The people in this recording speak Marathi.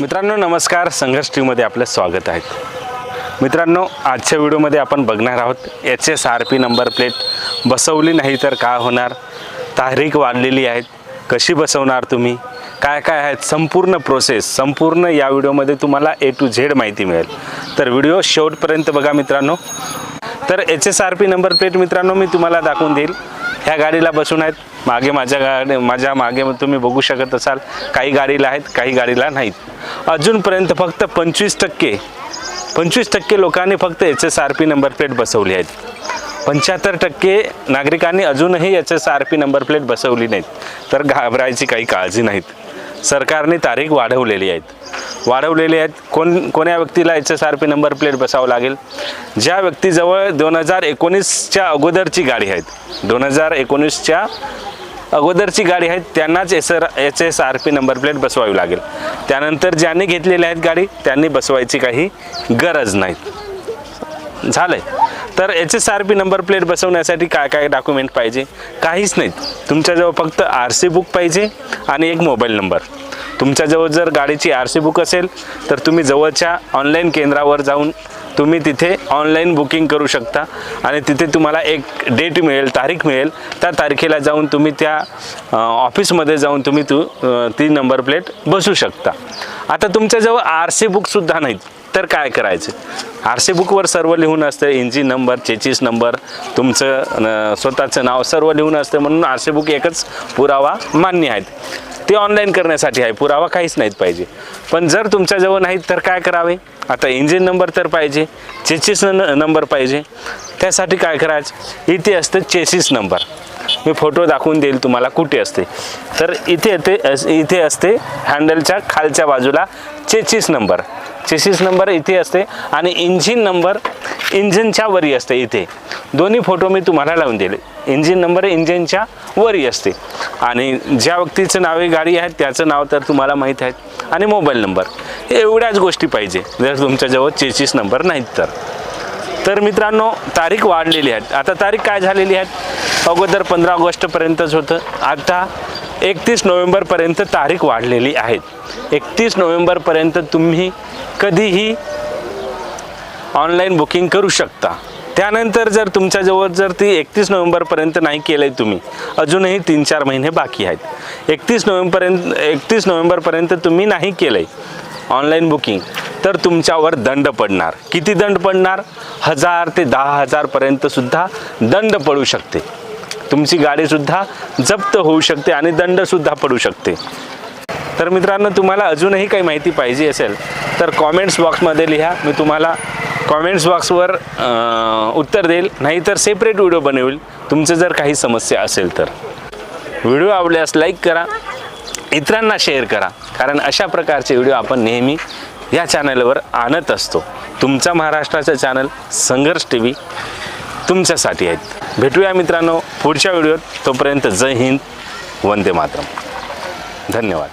मित्रांनो नमस्कार. संघर्ष टीममध्ये आपलं स्वागत आहे. मित्रांनो आजच्या व्हिडिओमध्ये आपण बघणार आहोत H S R P number plate. बसवली नाही तर काय होणार? तारीख वाढलेली आहेत कशी बसवणार तुम्ही? काय काय आहेत संपूर्ण प्रोसेस संपूर्ण या व्हिडिओमध्ये तुम्हाला ए टू झेड माहिती मिळेल. तर व्हिडिओ शेवटपर्यंत बघा मित्रांनो. तर H S R P number plate मित्रांनो मी तुम्हाला दाखवून देईल. ह्या गाडीला बसून आहेत. मागे माझ्या गाडी माझ्या मागे तुम्ही बघू शकत असाल काही गाडीला आहेत काही गाडीला नाहीत. अजूनपर्यंत फक्त पंचवीस टक्के पंचवीस टक्के लोकांनी फक्त H S R P number plate बसवली आहेत. पंच्याहत्तर टक्के नागरिकांनी अजूनही H S R P number plate बसवली नाहीत. तर घाबरायची काही काळजी नाहीत. सरकारने तारीख वाढवलेली आहेत. वाढवलेली आहेत. कोण कोण्या व्यक्तीला H S R P number plate बसावं लागेल? ज्या व्यक्तीजवळ दोन हजार एकोणीसच्या अगोदरची गाडी आहेत. दोन हजार एकोणीसच्या अगोदरची गाडी आहेत त्यांनाच S R H S R P number plate बसवावी लागेल. त्यानंतर ज्यांनी घेतलेली आहेत गाडी त्यांनी बसवायची काही गरज नाही. झालं आहे तर H S R P number plate बसवण्यासाठी काय काय डॉक्युमेंट पाहिजे? काहीच नाहीत तुमच्याजवळ फक्त आर सी बुक पाहिजे आणि एक मोबाईल नंबर. तुमच्याजवळ जर गाडीची आर सी बुक असेल तर तुम्ही जवळच्या ऑनलाईन केंद्रावर जाऊन तुम्ही तिथे ऑनलाईन बुकिंग करू शकता आणि तिथे तुम्हाला एक डेट मिळेल तारीख मिळेल. त्या तारखेला जाऊन तुम्ही त्या ऑफिसमध्ये जाऊन तुम्ही तू ती नंबर प्लेट बसू शकता. आता तुमच्याजवळ आर सी बुकसुद्धा नाहीत. तर काय करायचं? आर सी बुकवर सर्व लिहून असतं इंजिन नंबर चेचीस नंबर तुमचं स्वतःचं नाव सर्व लिहून असतं म्हणून आर सी बुक एकच पुरावा मान्य आहेत. ते ऑनलाईन करण्यासाठी आहे पुरावा काहीच नाहीत पाहिजे. पण जर तुमच्याजवळ नाहीत तर काय करावे? आता इंजिन नंबर तर पाहिजे चेसिस न नंबर पाहिजे. त्यासाठी काय करायचं? इथे असतं चेसिस नंबर. मी फोटो दाखवून देईल तुम्हाला कुठे असते. तर इथे येते इथे असते हँडलच्या खालच्या बाजूला चेचीस नंबर. चेसिस नंबर इथे असते आणि इंजिन नंबर इंजिनच्या वरी असते इथे. दोन्ही फोटो मी तुम्हाला लावून दिले. इंजिन नंबर इंजिनच्या वरी असते. आणि ज्या व्यक्तीचं नावे गाडी आहे त्याचं नाव तर तुम्हाला माहीत आहे. आणि मोबाईल नंबर. एवढ्याच गोष्टी पाहिजे. जर तुमच्याजवळ चेसिस नंबर नाहीत तर. तर मित्रांनो तारीख वाढलेली आहे. आता तारीख काय झालेली आहे? अगोदर पंधरा ऑगस्टपर्यंतच होतं. आता एकतीस नोव्हेंबरपर्यंत तारीख वाढलेली आहे. एकतीस नोव्हेंबरपर्यंत तुम्ही कधीही ऑनलाईन बुकिंग करू शकता. त्यानंतर जर तुमच्याजवळ जर ती एकतीस नोव्हेंबरपर्यंत नाही केलं आहे तुम्ही अजूनही तीन चार महिने बाकी आहेत. एकतीस नोव्हेंबरपर्यंत एकतीस नोव्हेंबरपर्यंत तुम्ही नाही केलं आहे ऑनलाईन बुकिंग तर तुमच्यावर दंड पडणार. किती दंड पडणार? हजार ते दहा हजारपर्यंतसुद्धा दंड पडू शकते. तुमची गाडीसुद्धा जप्त होऊ शकते आणि दंडसुद्धा पडू शकते. तर मित्रांनो तुम्हाला अजूनही काही माहिती पाहिजे असेल तर कॉमेंट्स बॉक्समध्ये लिहा. मी तुम्हाला कॉमेंट्स बॉक्सवर उत्तर देईल. नाहीतर सेपरेट व्हिडिओ बनवेल. तुमचं जर काही समस्या असेल तर. व्हिडिओ आवडल्यास लाईक करा. इतरांना शेअर करा. कारण अशा प्रकारचे व्हिडिओ आपण नेहमी या चॅनलवर आणत असतो. तुमचा महाराष्ट्राचा चॅनल संघर्ष टी व्ही तुमच्यासाठी आहेत. भेटूया मित्रांनो पुढच्या व्हिडिओत तोपर्यंत जय हिंद. वंदे मातरम. धन्यवाद.